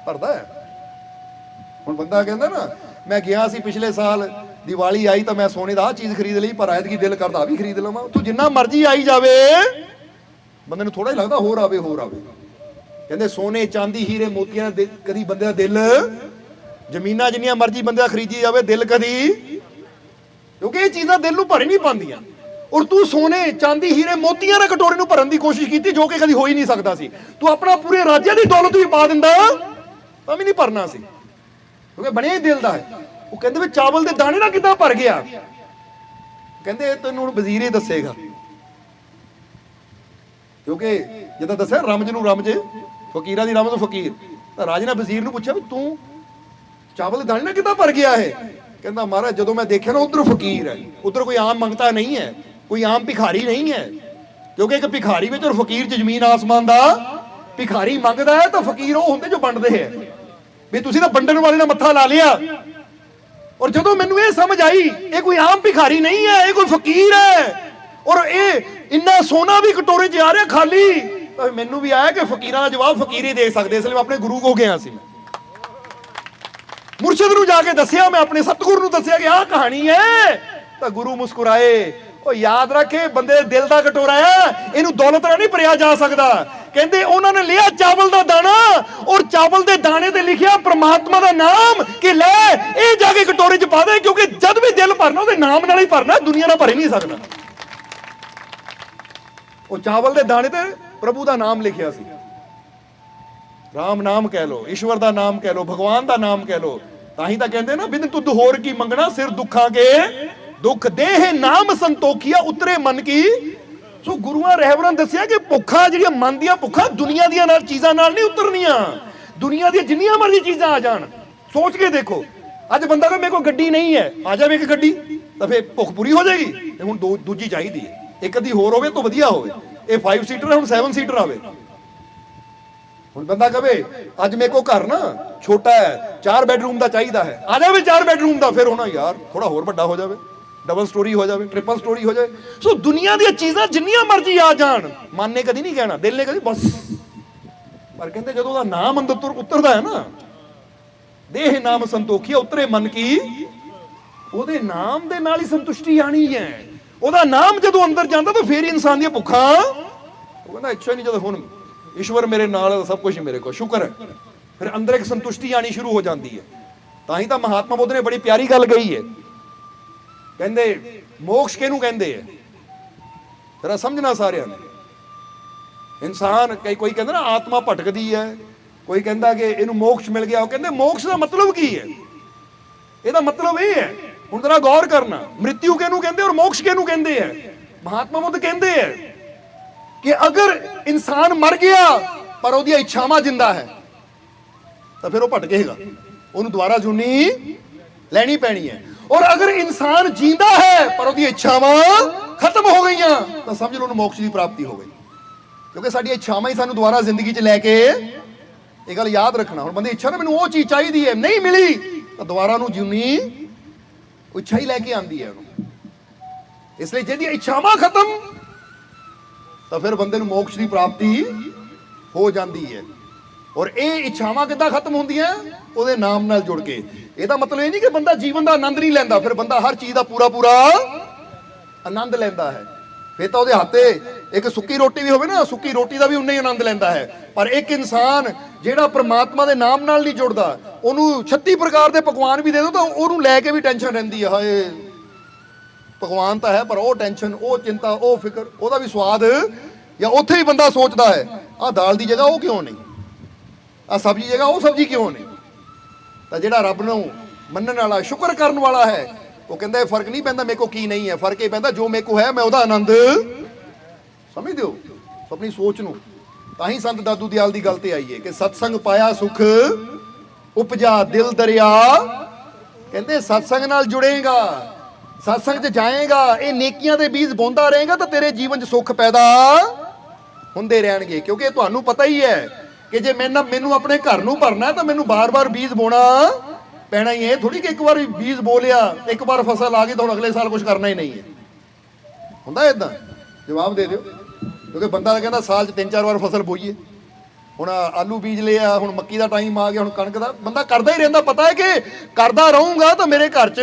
ਭਰਦਾ ਹੈ? ਹੁਣ ਬੰਦਾ ਕਹਿੰਦਾ ਨਾ, ਮੈਂ ਗਿਆ ਸੀ ਪਿਛਲੇ ਸਾਲ, ਦੀਵਾਲੀ ਆਈ ਤਾਂ ਮੈਂ ਸੋਨੇ ਦਾ ਆ ਚੀਜ਼ ਖਰੀਦ ਲਈ, ਪਰ ਐਤਕੀ ਦਿਲ ਕਰਦਾ ਆਹ ਵੀ ਖਰੀਦ ਲਵਾਂ। ਤੂੰ ਜਿੰਨਾ ਮਰਜ਼ੀ ਆਈ ਜਾਵੇ, ਬੰਦੇ ਨੂੰ ਥੋੜਾ ਹੀ ਲੱਗਦਾ ਹੋਰ ਆਵੇ ਹੋਰ ਆਵੇ। ਕਹਿੰਦੇ ਸੋਨੇ, ਚਾਂਦੀ, ਹੀਰੇ, ਮੋਤੀਆਂ ਨਾਲ ਦਿਲ- ਕਦੀ ਬੰਦੇ ਦਾ ਦਿਲ, ਜ਼ਮੀਨਾਂ ਜਿੰਨੀਆਂ ਮਰਜ਼ੀ ਬੰਦਾ ਖਰੀਦੀ ਜਾਵੇ, ਦਿਲ ਕਦੀ, ਕਿਉਂਕਿ ਇਹ ਚੀਜ਼ਾਂ ਦਿਲ ਨੂੰ ਭਰ ਨਹੀਂ ਪਾਉਂਦੀਆਂ। ਔਰ ਤੂੰ ਸੋਨੇ, ਚਾਂਦੀ, ਹੀਰੇ, ਮੋਤੀਆਂ ਦੇ ਕਟੋਰੇ ਨੂੰ ਭਰਨ ਦੀ ਕੋਸ਼ਿਸ਼ ਕੀਤੀ ਜੋ ਕਿ ਕਦੀ ਹੋ ਹੀ ਨਹੀਂ ਸਕਦਾ ਸੀ। ਤੂੰ ਆਪਣਾ ਪੂਰੇ ਰਾਜਿਆਂ ਦੀ ਦੌਲਤ ਵੀ ਪਾ ਦਿੰਦਾ, ਤਾਂ ਵੀ ਨਹੀਂ ਭਰਨਾ ਸੀ। ਕਿਉਂਕਿ ਬਣਿਆ ਹੀ ਦਿਲ ਦਾ ਹੈ। ਉਹ ਕਹਿੰਦੇ ਵੀ ਚਾਵਲ ਦੇ ਦਾਣੇ ਨਾਲ ਕਿੱਦਾਂ ਭਰ ਗਿਆ? ਕਹਿੰਦੇ ਤੈਨੂੰ ਹੁਣ ਵਜ਼ੀਰ ਹੀ ਦੱਸੇਗਾ। ਕਿਉਂਕਿ ਜਿੱਦਾਂ ਦੱਸਿਆ, ਰਮਜ ਨੂੰ ਰਮਜ। ਫਕੀਰਾਂ ਦੀ ਰਮਜ ਫਕੀਰ। ਤਾਂ ਰਾਜ ਨੇ ਵਜ਼ੀਰ ਨੂੰ ਪੁੱਛਿਆ ਵੀ ਤੂੰ ਚਾਵਲ ਦਾਣੇ ਨਾਲ ਕਿੱਦਾਂ ਭਰ ਗਿਆ ਹੈ ਕਹਿੰਦਾ, ਮਹਾਰਾਜ, ਜਦੋਂ ਮੈਂ ਦੇਖਿਆ ਨਾ ਉਧਰ ਫਕੀਰ ਹੈ। ਉਧਰ ਕੋਈ ਆਮ ਮੰਗਤਾ ਨਹੀਂ ਹੈ। ਕੋਈ ਆਮ ਭਿਖਾਰੀ ਨਹੀਂ ਹੈ। ਕਿਉਂਕਿ ਇੱਕ ਭਿਖਾਰੀ ਵਿੱਚ ਔਰ ਫਕੀਰ 'ਚ ਜ਼ਮੀਨ ਆਸਮਾਨ ਦਾ ਭਿਖਾਰੀ ਮੰਗਦਾ ਹੈ ਤਾਂ ਫਕੀਰ ਉਹ ਹੁੰਦੇ ਜੋ ਵੰਡਦੇ ਹੈ। ਵੀ ਤੁਸੀਂ ਤਾਂ ਵੰਡਣ ਵਾਲੇ ਨਾਲ ਮੱਥਾ ਲਾ ਲਿਆ। ਔਰ ਜਦੋਂ ਮੈਨੂੰ ਇਹ ਸਮਝ ਆਈ, ਇਹ ਕੋਈ ਆਮ ਭਿਖਾਰੀ ਨਹੀਂ ਹੈ, ਇਹ ਕੋਈ ਫਕੀਰ ਹੈ। ਔਰ ਇਹ ਇੰਨਾ ਸੋਨਾ ਵੀ ਕਟੋਰੇ 'ਚ ਆ ਰਿਹਾ ਖਾਲੀ। ਤਾਂ ਮੈਨੂੰ ਵੀ ਆਇਆ ਕਿ ਫਕੀਰਾਂ ਦਾ ਜਵਾਬ ਫਕੀਰ ਹੀ ਦੇ ਸਕਦੇ, ਇਸ ਲਈ ਮੈਂ ਆਪਣੇ ਗੁਰੂ ਕੋ ਗਿਆ ਸੀ ਮੈਂ। ਮੁਰਸ਼ਿਦ ਨੂੰ ਜਾ ਕੇ ਦੱਸਿਆ, ਮੈਂ ਆਪਣੇ ਸਤਿਗੁਰੂ ਨੂੰ ਦੱਸਿਆ ਕਿ ਆਹ ਕਹਾਣੀ ਹੈ। ਤਾਂ ਗੁਰੂ ਮੁਸਕਰਾਏ ਉਹ ਯਾਦ ਰੱਖੇ, ਬੰਦੇ ਦਿਲ ਦਾ ਕਟੋਰਾ ਹੈ, ਇਹਨੂੰ ਦੌਲਤ ਨਾਲ ਨਹੀਂ ਭਰਿਆ ਜਾ ਸਕਦਾ। ਕਹਿੰਦੇ ਉਹਨਾਂ ਨੇ ਲਿਆ ਚਾਵਲ ਦਾ ਦਾਣਾ, ਔਰ ਚਾਵਲ ਦੇ ਦਾਣੇ ਤੇ ਲਿਖਿਆ ਪ੍ਰਮਾਤਮਾ ਦਾ ਨਾਮ ਕਿ ਲੈ, ਇਹ ਜਾ ਕੇ ਕਟੋਰੇ 'ਚ ਪਾ ਦੇ, ਕਿਉਂਕਿ ਜਦ ਵੀ ਦਿਲ ਭਰਨਾ, ਉਹਦੇ ਨਾਮ ਨਾਲ ਹੀ ਭਰਨਾ, ਦੁਨੀਆ ਨਾਲ ਭਰ ਹੀ ਨਹੀਂ ਸਕਦਾ। ਉਹ ਚਾਵਲ ਦੇ ਦਾਣੇ ਤੇ ਪ੍ਰਭੂ ਦਾ ਨਾਮ ਲਿਖਿਆ ਸੀ। ਰਾਮ ਨਾਮ ਕਹਿ ਲੋ ਈਸ਼ਵਰ ਦਾ ਨਾਮ ਕਹਿ ਲੋ ਭਗਵਾਨ ਦਾ ਨਾਮ ਕਹਿ ਲੋ ਤਾਂ ਹੀ ਤਾਂ ਕਹਿੰਦੇ ਨਾ, ਬਿਨ ਤੁਧ ਹੋਰ ਕੀ ਮੰਗਣਾ, ਸਿਰ ਦੁੱਖਾਂ ਕੇ ਦੁੱਖ ਦੇਹ ਨਾਮ ਸੰਤੋਖੀਆ ਉਤਰੇ ਮਨ ਕੀ। ਸੋ ਗੁਰੂਆਂ ਰਹਿਬਰਾਂ ਦੱਸਿਆ ਕਿ ਭੁੱਖਾਂ ਜਿਹੜੀਆਂ ਮਨ ਦੀਆਂ ਭੁੱਖਾਂ, ਦੁਨੀਆ ਦੀਆਂ ਨਾਲ, ਚੀਜ਼ਾਂ ਨਾਲ ਨਹੀਂ ਉਤਰਨੀਆਂ। ਦੁਨੀਆ ਦੀਆਂ ਜਿੰਨੀਆਂ ਮਰਜ਼ੀ ਚੀਜ਼ਾਂ ਆ ਜਾਣ। ਸੋਚ ਕੇ ਦੇਖੋ, ਅੱਜ ਬੰਦਾ ਕਹੇ, ਮੇਰੇ ਕੋਲ ਗੱਡੀ ਨਹੀਂ ਹੈ। ਆ ਜਾਵੇ ਇੱਕ ਗੱਡੀ, ਤਾਂ ਫੇਰ ਭੁੱਖ ਪੂਰੀ ਹੋ ਜਾਏਗੀ। ਤੇ ਹੁਣ ਦੋ- ਦੂਜੀ ਚਾਹੀਦੀ ਹੈ। ਇੱਕ ਅੱਧੀ ਹੋਰ ਹੋਵੇ ਤਾਂ ਵਧੀਆ ਹੋਵੇ। ਇਹ 5 ਸੀਟਰ ਹੁਣ 7 ਸੀਟਰ ਆਵੇ। ਹੁਣ ਬੰਦਾ ਕਵੇ ਅੱਜ ਮੇਰੇ ਕੋ ਘਰ ਨਾ ਛੋਟਾ ਹੈ, ਚਾਰ ਬੈਡਰੂਮ ਦਾ ਚਾਹੀਦਾ ਹੈ। ਆ ਜਾਵੇ ਚਾਰ ਬੈਡਰੂਮ ਦਾ, ਫਿਰ ਹੋਣਾ ਯਾਰ ਥੋੜਾ ਹੋਰ ਵੱਡਾ ਹੋ ਜਾਵੇ ਡਬਲ ਸਟੋਰੀ ਹੋ ਜਾਵੇ ਟ੍ਰਿਪਲ ਸਟੋਰੀ ਹੋ ਜਾਵੇ। ਸੋ ਦੁਨੀਆ ਦੀਆਂ ਚੀਜ਼ਾਂ ਜਿੰਨੀਆਂ ਮਰਜ਼ੀ ਆ ਜਾਣ, ਮਨ ਨੇ ਕਦੀ ਨਹੀਂ ਕਹਿਣਾ, ਦਿਲ ਨੇ ਕਦੀ, ਬਸ। ਪਰ ਕਹਿੰਦੇ ਜਦੋਂ ਉਹਦਾ ਨਾਮ ਅੰਦਰ ਤੁਰ, ਉਤਰਦਾ ਹੈ ਨਾ, ਦੇਹ ਨਾਮ ਸੰਤੋਖੀ ਉਤਰੇ ਮਨ ਕੀ, ਉਹਦੇ ਨਾਮ ਦੇ ਨਾਲ ਹੀ ਸੰਤੁਸ਼ਟੀ ਆਣੀ ਹੈ। ਉਹਦਾ ਨਾਮ ਜਦੋਂ ਅੰਦਰ ਜਾਂਦਾ ਤਾਂ ਫੇਰ ਇਨਸਾਨ ਦੀਆਂ ਭੁੱਖਾਂ ਉਹ ਕਹਿੰਦਾ ਇੱਛਾ ਨਹੀਂ ਜਦੋਂ ਹੁਣ ਈਸ਼ਵਰ ਮੇਰੇ ਨਾਲ ਹੈ, ਸਭ ਕੁਝ ਮੇਰੇ ਕੋਲ ਸ਼ੁਕਰ ਹੈ। ਫਿਰ ਅੰਦਰ ਇੱਕ ਸੰਤੁਸ਼ਟੀ ਆਣੀ ਸ਼ੁਰੂ ਹੋ ਜਾਂਦੀ ਹੈ। ਤਾਂ ਹੀ ਤਾਂ ਮਹਾਤਮਾ ਬੁੱਧ ਨੇ ਬੜੀ ਪਿਆਰੀ ਗੱਲ ਕਹੀ ਹੈ। ਕਹਿੰਦੇ ਮੋਕਸ਼ ਕਿਹਨੂੰ ਕਹਿੰਦੇ ਆ ਜਰਾ ਸਮਝਣਾ ਸਾਰਿਆਂ ਨੇ। ਇਨਸਾਨ ਕਈ ਕੋਈ ਕਹਿੰਦਾ ਨਾ ਆਤਮਾ ਭਟਕਦੀ ਹੈ। ਕੋਈ ਕਹਿੰਦਾ ਕਿ ਇਹਨੂੰ ਮੋਕਸ਼ ਮਿਲ ਗਿਆ। ਉਹ ਕਹਿੰਦੇ ਮੋਕਸ਼ ਦਾ ਮਤਲਬ ਕੀ ਹੈ? ਇਹਦਾ ਮਤਲਬ ਇਹ ਹੈ ਹੁਣ ਜਰਾ ਗੌਰ ਕਰਨਾ। ਮ੍ਰਿਤਿਉ ਕਿਹਨੂੰ ਕਹਿੰਦੇ ਔਰ ਮੋਕਸ਼ ਕਿਹਨੂੰ ਕਹਿੰਦੇ ਆ ਮਹਾਤਮਾ ਬੁੱਧ ਕਹਿੰਦੇ ਆ ਕਿ ਅਗਰ ਇਨਸਾਨ ਮਰ ਗਿਆ, ਪਰ ਉਹਦੀਆਂ ਇੱਛਾਵਾਂ ਜਿੰਦਾ ਹੈ, ਤਾਂ ਫਿਰ ਉਹ ਭਟਕੇਗਾ ਉਹਨੂੰ ਦੁਬਾਰਾ ਜੁਨੀ ਲੈਣੀ ਪੈਣੀ ਹੈ ਔਰ ਅਗਰ ਇਨਸਾਨ ਜਿੰਦਾ ਹੈ, ਪਰ ਉਹਦੀਆਂ ਇੱਛਾਵਾਂ ਖਤਮ ਹੋ ਗਈਆਂ, ਤਾਂ ਸਮਝ ਲਓ ਉਹਨੂੰ ਮੋਕਸ਼ ਦੀ ਪ੍ਰਾਪਤੀ ਹੋ ਗਈ। ਕਿਉਂਕਿ ਸਾਡੀਆਂ ਇੱਛਾਵਾਂ ਹੀ ਸਾਨੂੰ ਦੁਬਾਰਾ ਜ਼ਿੰਦਗੀ 'ਚ ਲੈ ਕੇ ਇਹ ਗੱਲ ਯਾਦ ਰੱਖਣਾ। ਹੁਣ ਬੰਦੇ ਇੱਛਾ ਨਾ ਮੈਨੂੰ ਉਹ ਚੀਜ਼ ਚਾਹੀਦੀ ਹੈ ਨਹੀਂ ਮਿਲੀ, ਤਾਂ ਦੁਬਾਰਾ ਉਹਨੂੰ ਜਿਉਣੀ ਇੱਛਾ ਹੀ ਲੈ ਕੇ ਆਂਦੀ ਹੈ ਉਹਨੂੰ। ਇਸ ਲਈ ਜਿਹਦੀਆਂ ਇੱਛਾਵਾਂ ਖਤਮ, ਤਾਂ ਫਿਰ ਬੰਦੇ ਨੂੰ ਮੋਕਸ਼ ਦੀ ਪ੍ਰਾਪਤੀ ਹੋ ਜਾਂਦੀ ਹੈ। ਔਰ ਇਹ ਇੱਛਾਵਾਂ ਕਿੱਦਾਂ ਖਤਮ ਹੁੰਦੀਆਂ? ਉਹਦੇ ਨਾਮ ਨਾਲ ਜੁੜ ਕੇ। ਇਹਦਾ ਮਤਲਬ ਇਹ ਨਹੀਂ ਕਿ ਬੰਦਾ ਜੀਵਨ ਦਾ ਆਨੰਦ ਨਹੀਂ ਲੈਂਦਾ, ਫਿਰ ਬੰਦਾ ਹਰ ਚੀਜ਼ ਦਾ ਪੂਰਾ ਪੂਰਾ ਆਨੰਦ ਲੈਂਦਾ ਹੈ। ਫਿਰ ਤਾਂ ਉਹਦੇ ਹੱਥੇ ਇੱਕ ਸੁੱਕੀ ਰੋਟੀ ਵੀ ਹੋਵੇ ਨਾ, ਸੁੱਕੀ ਰੋਟੀ ਦਾ ਵੀ ਉਨਾ ਹੀ ਆਨੰਦ ਲੈਂਦਾ ਹੈ। ਪਰ ਇੱਕ ਇਨਸਾਨ ਜਿਹੜਾ ਪ੍ਰਮਾਤਮਾ ਦੇ ਨਾਮ ਨਾਲ ਨਹੀਂ ਜੁੜਦਾ, ਉਹਨੂੰ 36 ਪ੍ਰਕਾਰ ਦੇ ਪਕਵਾਨ ਵੀ ਦੇ ਦੋ ਤਾਂ ਉਹਨੂੰ ਲੈ ਕੇ ਵੀ ਟੈਨਸ਼ਨ ਰਹਿੰਦੀ ਹੈ ਹਾਏ। ਭਗਵਾਨ ਤਾਂ ਹੈ, ਪਰ ਉਹ ਟੈਨਸ਼ਨ, ਉਹ ਚਿੰਤਾ, ਉਹ ਫਿਕਰ, ਉਹਦਾ ਵੀ ਸਵਾਦ ਜਾਂ ਉੱਥੇ ਹੀ ਬੰਦਾ ਸੋਚਦਾ ਹੈ, ਆਹ ਦਾਲ ਦੀ ਜਗ੍ਹਾ ਉਹ ਕਿਉਂ ਨਹੀਂ? ਆਹ ਸਬਜ਼ੀ ਜਗ੍ਹਾ ਉਹ ਸਬਜ਼ੀ ਕਿਉਂ ਨਹੀਂ? ਤਾਂ ਜਿਹੜਾ ਰੱਬ ਨੂੰ ਮੰਨਣ ਵਾਲਾ, ਸ਼ੁਕਰ ਕਰਨ ਵਾਲਾ ਹੈ ਉਹ ਕਹਿੰਦਾ ਇਹ ਫ਼ਰਕ ਨਹੀਂ ਪੈਂਦਾ ਮੇਰੇ ਕੋ ਕੀ ਨਹੀਂ ਹੈ, ਫ਼ਰਕ ਇਹ ਪੈਂਦਾ ਜੋ ਮੇਰੇ ਕੋ ਹੈ ਮੈਂ ਉਹਦਾ ਆਨੰਦ ਸਮਝਦੇ ਹੋ ਆਪਣੀ ਸੋਚ ਨੂੰ। ਤਾਂ ਹੀ ਸੰਤ ਦਾਦੂ ਦਿਆਲ ਦੀ ਗੱਲ ਤੇ ਆਈਏ ਕਿ ਸਤਸੰਗ ਪਾਇਆ ਸੁਖ, ਉਪਜਾ ਦਿਲ ਦਰਿਆ। ਕਹਿੰਦੇ ਸਤਸੰਗ ਨਾਲ ਜੁੜੇਗਾ, ਸਤਸੰਗ 'ਚ ਜਾਏਗਾ, ਇਹ ਨੇਕੀਆਂ ਦੇ ਬੀਜ ਬੋਂਦਾ ਰਹੇਗਾ ਤਾਂ ਤੇਰੇ ਜੀਵਨ 'ਚ ਸੁੱਖ ਪੈਦਾ ਹੁੰਦੇ ਰਹਿਣਗੇ। ਕਿਉਂਕਿ ਤੁਹਾਨੂੰ ਪਤਾ ਹੀ ਹੈ ਕਿ ਜੇ ਮੈਂ ਮੈਨੂੰ ਆਪਣੇ ਘਰ ਨੂੰ ਭਰਨਾ ਤਾਂ ਮੈਨੂੰ ਬਾਰ-ਬਾਰ ਬੀਜ ਬੋਣਾ ਪੈਣਾ ਹੀ ਹੈ। ਥੋੜੀ ਕਿ ਇੱਕ ਵਾਰੀ ਬੀਜ ਬੋਲਿਆ ਇੱਕ ਵਾਰ ਫਸਲ ਆ ਗਈ ਤਾਂ ਹੁਣ ਅਗਲੇ ਸਾਲ ਕੁਝ ਕਰਨਾ ਹੀ ਨਹੀਂ ਹੈ। ਹੁੰਦਾ ਇਦਾਂ ਜਵਾਬ ਦੇ ਦਿਓ। ਕਿਉਂਕਿ ਬੰਦਾ ਕਹਿੰਦਾ ਸਾਲ 'ਚ ਤਿੰਨ ਚਾਰ ਵਾਰ ਫਸਲ ਬੋਈਏ। ਹੁਣ ਆਲੂ ਬੀਜ ਲਿਆ, ਹੁਣ ਮੱਕੀ ਦਾ ਟਾਈਮ ਆ ਗਿਆ, ਹੁਣ ਕਣਕ ਦਾ। ਬੰਦਾ ਕਰਦਾ ਹੀ ਰਹਿੰਦਾ, ਪਤਾ ਹੈ ਕਿ ਕਰਦਾ ਰਹੂੰਗਾ ਤਾਂ ਮੇਰੇ ਘਰ 'ਚ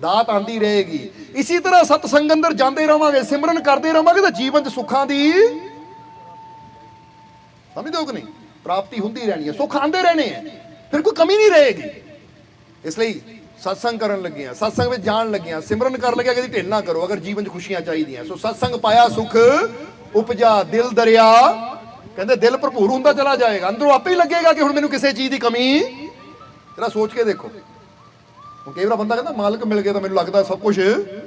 ਦਾਤ ਆਂਦੀ ਰਹੇਗੀ। ਇਸੇ ਤਰ੍ਹਾਂ ਸਤਸੰਗ ਅੰਦਰ ਜਾਂਦੇ ਰਵਾਂਗੇ, ਸਿਮਰਨ ਕਰਦੇ ਰਵਾਂਗੇ ਤਾਂ ਜੀਵਨ 'ਚ ਸੁੱਖਾਂ ਦੀ ਸਮਝਦੇ ਹੋ ਕਿ ਨਹੀਂ? ਪ੍ਰਾਪਤੀ ਹੁੰਦੀ ਰਹਿਣੀ ਹੈ। ਸੁੱਖ ਆਂਦੇ ਰਹਿਣੇ ਹੈ। ਫਿਰ ਕੋਈ ਕਮੀ ਨਹੀਂ ਰਹੇਗੀ। ਇਸ ਲਈ ਸਤਸੰਗ ਕਰਨ ਲੱਗੇ ਆ ਸਤਸੰਗ ਵਿੱਚ ਜਾਣ ਲੱਗੇ ਸਿਮਰਨ ਕਰਨ ਲੱਗੇ ਕਦੀ ਢਿੱਲ ਨਾ ਕਰੋ, ਅਗਰ ਜੀਵਨ 'ਚ ਖੁਸ਼ੀਆਂ ਚਾਹੀਦੀਆਂ। ਸੋ ਸਤਸੰਗ ਪਾਇਆ ਸੁਖ, ਉਪਜਾ ਦਿਲ ਦਰਿਆ। ਕਹਿੰਦੇ ਦਿਲ ਭਰਪੂਰ ਹੁੰਦਾ ਚਲਾ ਜਾਏਗਾ, ਅੰਦਰੋਂ ਆਪੇ ਹੀ ਲੱਗੇਗਾ ਕਿ ਹੁਣ ਮੈਨੂੰ ਕਿਸੇ ਚੀਜ਼ ਦੀ ਕਮੀ ਜਰਾ ਸੋਚ ਕੇ ਦੇਖੋ। ਹੁਣ ਕਈ ਵਾਰ ਬੰਦਾ ਕਹਿੰਦਾ, ਮਾਲਕ ਮਿਲ ਗਿਆ ਤਾਂ ਮੈਨੂੰ ਲੱਗਦਾ ਸਭ ਕੁਝ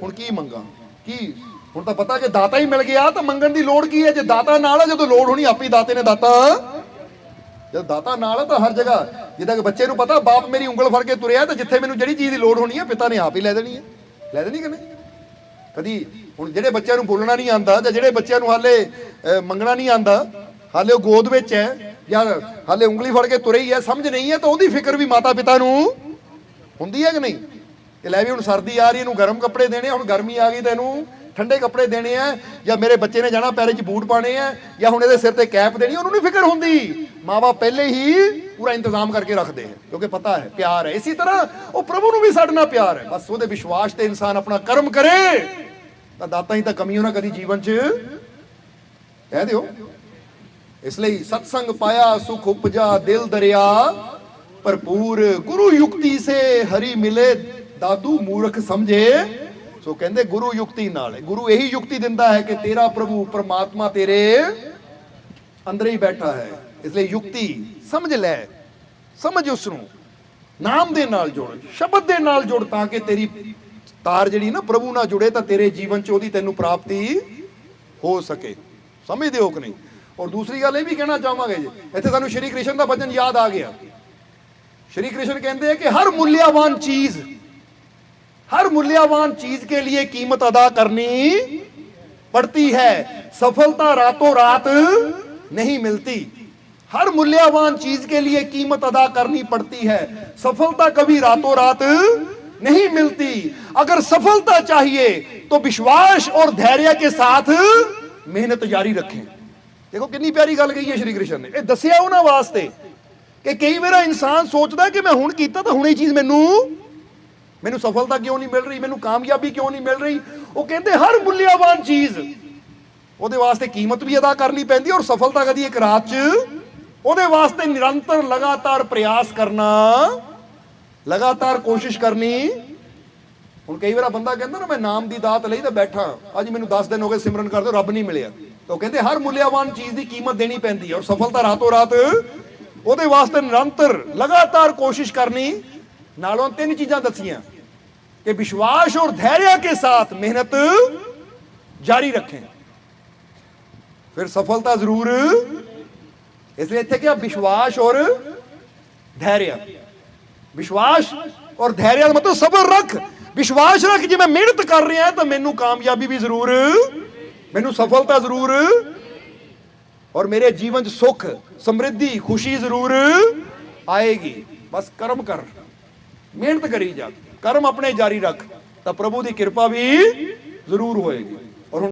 ਹੁਣ ਕੀ ਮੰਗਾ? ਕੀ? ਹੁਣ ਤਾਂ ਪਤਾ ਕਿ ਦਾਤਾ ਹੀ ਮਿਲ ਗਿਆ, ਤਾਂ ਮੰਗਣ ਦੀ ਲੋੜ ਕੀ ਹੈ? ਜੇ ਦਾਤਾ ਨਾਲ ਹੈ, ਜਦੋਂ ਲੋੜ ਹੋਣੀ, ਆਪੇ ਦਾਤੇ ਨੇ ਦਾਤਾ ਜਦ ਦਾਤਾ ਨਾਲ ਹੈ ਤਾਂ ਹਰ ਜਗ੍ਹਾ। ਜਿੱਦਾਂ ਕਿ ਬੱਚੇ ਨੂੰ ਪਤਾ ਬਾਪ ਮੇਰੀ ਉਂਗਲ ਫੜ ਕੇ ਤੁਰਿਆ ਤਾਂ ਜਿੱਥੇ ਮੈਨੂੰ ਜਿਹੜੀ ਚੀਜ਼ ਦੀ ਲੋੜ ਹੋਣੀ ਹੈ ਪਿਤਾ ਨੇ ਆਪ ਹੀ ਲੈ ਦੇਣੀ ਹੈ ਲੈ ਦੇਣੀ ਕਿ ਨਹੀਂ ਕਦੀ ਹੁਣ ਜਿਹੜੇ ਬੱਚਿਆਂ ਨੂੰ ਬੋਲਣਾ ਨਹੀਂ ਆਂਦਾ ਜਾਂ ਜਿਹੜੇ ਬੱਚਿਆਂ ਨੂੰ ਹਾਲੇ ਮੰਗਣਾ ਨਹੀਂ ਆਂਦਾ ਹਾਲੇ ਉਹ ਗੋਦ ਵਿੱਚ ਹੈ ਜਾਂ ਹਾਲੇ ਉਂਗਲੀ ਫੜ ਕੇ ਤੁਰੇ ਹੀ ਹੈ ਸਮਝ ਨਹੀਂ ਹੈ ਤਾਂ ਉਹਦੀ ਫਿਕਰ ਵੀ ਮਾਤਾ ਪਿਤਾ ਨੂੰ ਹੁੰਦੀ ਹੈ ਕਿ ਨਹੀਂ? ਕਿ ਲੈ ਵੀ ਹੁਣ ਸਰਦੀ ਆ ਰਹੀ ਇਹਨੂੰ ਗਰਮ ਕੱਪੜੇ ਦੇਣੇ ਆ, ਹੁਣ ਗਰਮੀ ਆ ਗਈ ਤਾਂ ਇਹਨੂੰ ਠੰਡੇ ਕੱਪੜੇ ਦੇਣੇ ਆ, ਜਾਂ ਮੇਰੇ ਬੱਚੇ ਨੇ ਜਾਣਾ ਪੈਰੇ 'ਚ ਬੂਟ ਪਾਣੇ ਆ, ਜਾਂ ਹੁਣ ਇਹਦੇ ਸਿਰ ਤੇ ਕੈਪ ਦੇਣੀ, ਉਹਨੂੰ ਨਹੀਂ ਫਿਕਰ ਹੁੰਦੀ। ਮਾਵਾ ਪਹਿਲੇ ਹੀ ਪੂਰਾ ਇੰਤਜ਼ਾਮ ਕਰਕੇ ਰੱਖਦੇ ਆ, ਕਿਉਂਕਿ ਪਤਾ ਹੈ, ਪਿਆਰ ਹੈ। ਇਸੇ ਤਰ੍ਹਾਂ ਉਹ ਪ੍ਰਭੂ ਨੂੰ ਵੀ ਸਾਡੇ ਨਾਲ ਪਿਆਰ ਹੈ। ਬਸ ਉਹਦੇ ਵਿਸ਼ਵਾਸ ਤੇ ਇਨਸਾਨ ਆਪਣਾ ਕਰਮ ਕਰੇ। ਤਾਂ ਦਾਤਾ ਹੀ ਤਾਂ ਕਮੀ ਉਹਨਾਂ ਕਦੀ ਜੀਵਨ 'ਚ। ਕਹਿ ਦਿਓ। ਇਸ ਲਈ ਸਤਸੰਗ ਪਾਇਆ, ਸੁਖ ਉਪਜਾ, ਦਿਲ ਦਰਿਆ, ਭਰਪੂਰ ਗੁਰੂ ਯੁਕਤੀ ਸੇ ਹਰੀ ਮਿਲੇ, ਦਾਦੂ ਮੂਰਖ ਸਮਝੇ। ਸੋ ਕਹਿੰਦੇ ਗੁਰੂ ਯੁਕਤੀ ਨਾਲ ਗੁਰੂ ਇਹੀ ਯੁਕਤੀ ਦਿੰਦਾ ਹੈ ਕਿ ਤੇਰਾ ਪ੍ਰਭੂ ਪਰਮਾਤਮਾ ਤੇਰੇ ਅੰਦਰ ਹੀ ਬੈਠਾ ਹੈ। ਇਸ ਲਈ ਯੁਕਤੀ ਸਮਝ ਲੈ, ਸਮਝ ਉਸ ਨੂੰ ਨਾਮ ਦੇ ਨਾਲ ਜੁੜ, ਸ਼ਬਦ ਦੇ ਨਾਲ ਜੁੜ ਤਾਂ ਕਿ ਤੇਰੀ ਤਾਰ ਜਿਹੜੀ ਨਾ ਪ੍ਰਭੂ ਨਾਲ ਜੁੜੇ ਤਾਂ ਤੇਰੇ ਜੀਵਨ 'ਚ ਉਹਦੀ ਤੈਨੂੰ ਪ੍ਰਾਪਤੀ ਹੋ ਸਕੇ। ਸਮਝਦੇ ਹੋ ਕਿ ਨਹੀਂ? ਔਰ ਦੂਸਰੀ ਗੱਲ ਇਹ ਵੀ ਕਹਿਣਾ ਚਾਹਾਂਗੇ ਜੀ, ਇੱਥੇ ਸਾਨੂੰ ਸ਼੍ਰੀ ਕ੍ਰਿਸ਼ਨ ਦਾ ਬਚਨ ਯਾਦ ਆ ਗਿਆ। ਸ਼੍ਰੀ ਕ੍ਰਿਸ਼ਨ ਕਹਿੰਦੇ ਆ ਕਿ ਹਰ ਮੁੱਲਿਆਵਾਨ ਚੀਜ਼ हर मूल्यवान चीज के लिए कीमत अदा करनी पड़ती है सफलता रातों रात नहीं मिलती हर मूल्यवान चीज के लिए कीमत अदा करनी पड़ती है सफलता कभी रातों रात नहीं मिलती अगर सफलता चाहिए तो विश्वास और धैर्य के साथ मेहनत जारी रखें देखो कितनी प्यारी गल कही है श्री कृष्ण ने ਇਹ ਦੱਸਿਆ ਉਹਨਾਂ ਵਾਸਤੇ ਕਿ ਕਈ ਵਾਰ ਇਨਸਾਨ ਸੋਚਦਾ ਕਿ ਮੈਂ ਹੁਣ ਕੀਤਾ ਤਾਂ ਹੁਣੇ ਚੀਜ਼ ਮੈਨੂੰ ਮੈਨੂੰ ਸਫਲਤਾ ਕਿਉਂ ਨਹੀਂ ਮਿਲ ਰਹੀ? ਮੈਨੂੰ ਕਾਮਯਾਬੀ ਕਿਉਂ ਨਹੀਂ ਮਿਲ ਰਹੀ? ਉਹ ਕਹਿੰਦੇ, ਹਰ ਮੁੱਲਿਆਵਾਨ ਚੀਜ਼ ਉਹਦੇ ਵਾਸਤੇ ਕੀਮਤ ਵੀ ਅਦਾ ਕਰਨੀ ਪੈਂਦੀ ਔਰ ਸਫਲਤਾ ਕਦੀ ਇੱਕ ਰਾਤ 'ਚ ਉਹਦੇ ਵਾਸਤੇ ਨਿਰੰਤਰ ਲਗਾਤਾਰ ਪ੍ਰਯਾਸ ਕਰਨਾ, ਲਗਾਤਾਰ ਕੋਸ਼ਿਸ਼ ਕਰਨੀ। ਹੁਣ ਕਈ ਵਾਰ ਬੰਦਾ ਕਹਿੰਦਾ ਨਾ, ਮੈਂ ਨਾਮ ਦੀ ਦਾਤ ਲਈ ਤਾਂ ਬੈਠਾ, ਅੱਜ ਮੈਨੂੰ 10 ਦਿਨ ਹੋ ਗਏ ਸਿਮਰਨ ਕਰਦੇ, ਰੱਬ ਨਹੀਂ ਮਿਲਿਆ। ਤਾਂ ਉਹ ਕਹਿੰਦੇ, ਹਰ ਮੁੱਲਿਆਵਾਨ ਚੀਜ਼ ਦੀ ਕੀਮਤ ਦੇਣੀ ਪੈਂਦੀ ਹੈ ਔਰ ਸਫਲਤਾ ਰਾਤੋਂ ਰਾਤ ਉਹਦੇ ਵਾਸਤੇ ਨਿਰੰਤਰ ਲਗਾਤਾਰ ਕੋਸ਼ਿਸ਼ ਕਰਨੀ। ਨਾਲੋਂ ਤਿੰਨ ਚੀਜ਼ਾਂ ਦੱਸੀਆਂ। कि विश्वास और धैर्य के साथ मेहनत जारी रखें। फिर सफलता जरूर। इसलिए थे क्या विश्वास और धैर्य ਵਿਸ਼ਵਾਸ ਔਰ ਧੈਰਯ ਮਤਲਬ ਸਬਰ ਰੱਖ ਵਿਸ਼ਵਾਸ ਰੱਖ ਜੇ ਮੈਂ ਮਿਹਨਤ ਕਰ ਰਿਹਾ ਤਾਂ ਮੈਨੂੰ ਕਾਮਯਾਬੀ ਵੀ ਜ਼ਰੂਰ ਮੈਨੂੰ ਸਫਲਤਾ ਜ਼ਰੂਰ ਔਰ ਮੇਰੇ ਜੀਵਨ 'ਚ ਸੁੱਖ ਸਮਰਿੱਧੀ ਖੁਸ਼ੀ ਜ਼ਰੂਰ ਆਏਗੀ ਬਸ ਕਰਮ ਕਰ ਮਿਹਨਤ ਕਰੀ ਜਾ ਕਰਮ ਆਪਣੇ ਜਾਰੀ ਰੱਖ ਤਾਂ ਪ੍ਰਭੂ ਦੀ ਕਿਰਪਾ ਵੀ ਜ਼ਰੂਰ ਹੋਏਗੀ।